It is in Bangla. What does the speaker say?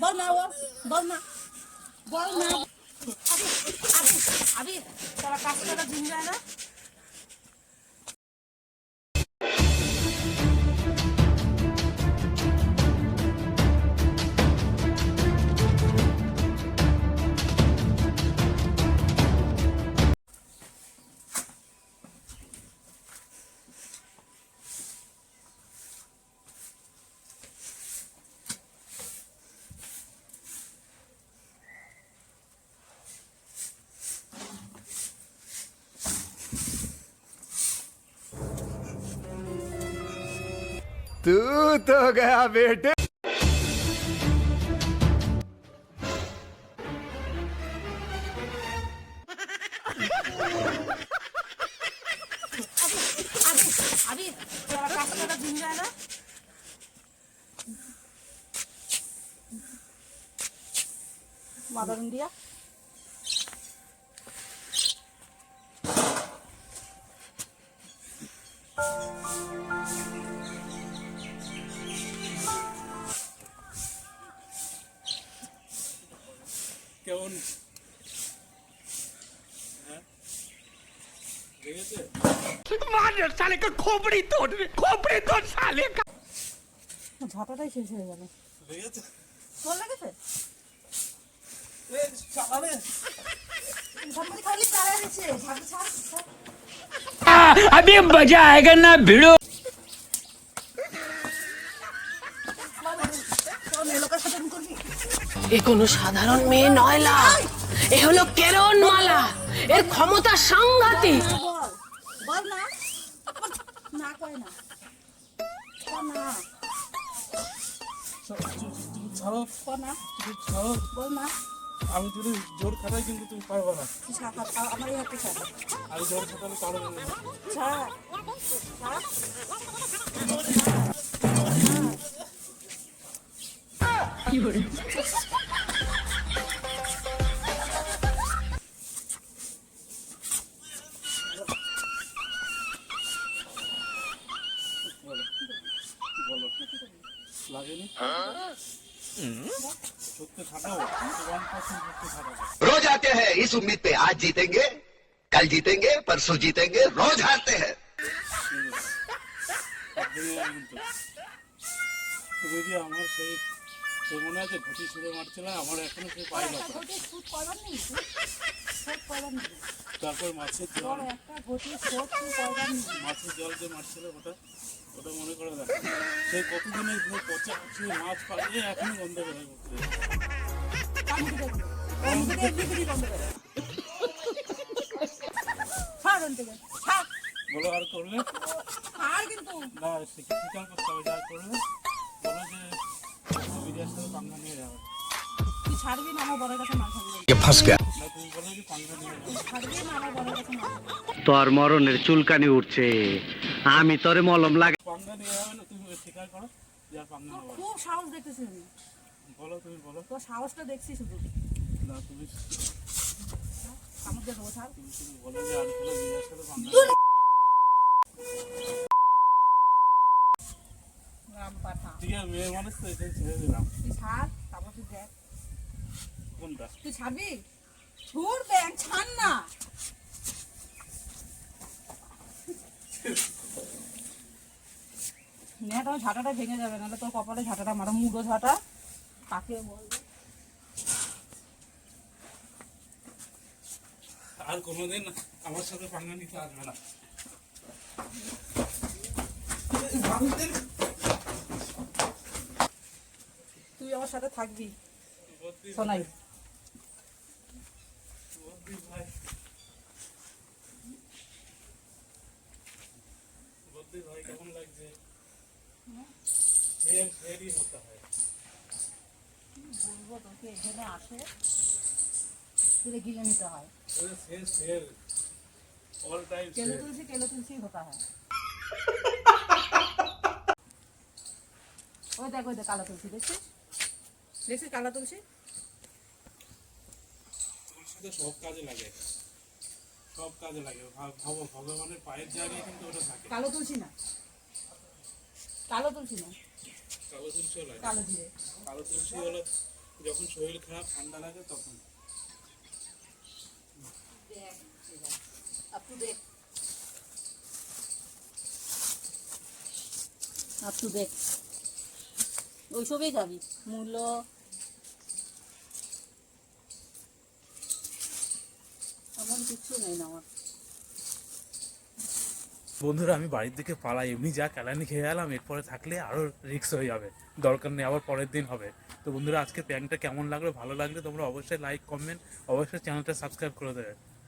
বল না ও বল না বল না আবি আবি তারা কাজ করা দিন যায় না तू तो गया बेटे अभी मदर इंडिया কেমন হ্যাঁ লেগেছে मार साले का खोपड़ी तोड़ खोपड़ी तोड़ साले का ঝাঁটাটাই শেষ হয়ে গেল লেগেছে তোর লেগেছে এ চালালে ঝাঁটাই খালি তারা গেছে ঝাঁটা ছাড় ছাড়। अभी मजा आएगा ना भिड़ो এ কোনো সাধারণ মেয়ে নয় লা। এ হলো কেরন মালা এর ক্ষমতা সাংঘাতিক। বল বল না। না কয় না। কর না। ছাড়ো। কর না। ছাড়ো। বল না। আমি যদি জোর খাটাই কিন্তু তুমি পারবে না। তুই ছাড় আর আমার হাতে আমি জোর খাটালে পারবে না। ছাড় লাগেনি সত্যি খাটাও ওয়ান পার্সেন্ট সত্যি খাটাও रोज आते हैं इस उम्मीद पे आज जीतेंगे कल जीतेंगे परसों जीतेंगे रोज हारते हैं একদমই আর কিন্তু তুমি যে আমার সেই সেই মনে আছে ঘটি ছুঁড়ে মারছিলাম আমার এখনো সেই পাই না তারপর মাছের জল। মাছের জল যে মারছিল ওটা ওটা মনে করে দেখ সেই কতদিনের সেই পচা সেই মাছ পালিয়ে এখনও বন্ধ করে বলো আর করবে ছাড় কিন্তু না স্বীকার করতে হবে যা করবে বলো যে বিদেশ থেকে পাঙ্গা নিয়ে যাবে। তোর মরণের চুলকানি উঠছে। আমি তোরে মলম লাগে সাহসটা দেখছি শুধু। আমাদের রোজ আর তুমি বলো যে আর কোনো বাংলা রাম তুই তারপর তুই দেখ। কোনটা? তুই ছাড়বি? ছুড় ব্যাং ছাড় না। নেটা ঝাঁটাটা ভেঙে যাবে নাহলে তোর কপালে ঝাঁটাটা মারো মুডো ঝাঁটা। কাকে বলবে? আর কোনোদিন আমার সাথে পাঙ্গা নিতে আসবে না। তুই আমার সাথে থাকবি। বদ্রি বলব তোকে এখানে আসে। তুলে গিলে নিতে হয়। কেলো ফের কেলো তুলসী হতা হয়। ওই দেখ ওই দেখ কালা তুলসী দেখছিস? দেখছিস কালা তুলসী? তুলসী সব কাজে লাগে। সব কাজে লাগে। ভাবো ভগবানের পায়ের জায়গায় কিন্তু ওটা থাকে। কালো তুলসী না। কালো তুলসী না। কালো তুলসিও লাগে। কালো জিরে। কালো তুলসি হলো যখন শরীর খারাপ, ঠান্ডা লাগে তখন। আপ টু ডেট ওইসবই খাবি। মূল্য এমন কিচ্ছু নেই না আমার। বন্ধুরা, আমি বাড়ির দিকে পালাই। এমনি যা কেলানি খেয়ে গেলাম এরপরে থাকলে আরও রিক্স হয়ে যাবে। দরকার নেই, আবার পরের দিন হবে। তো বন্ধুরা, আজকে প্যান্টটা কেমন লাগল, ভালো লাগলে তোমরা অবশ্যই লাইক কমেন্ট অবশ্যই চ্যানেলটা সাবস্ক্রাইব করে দেবে।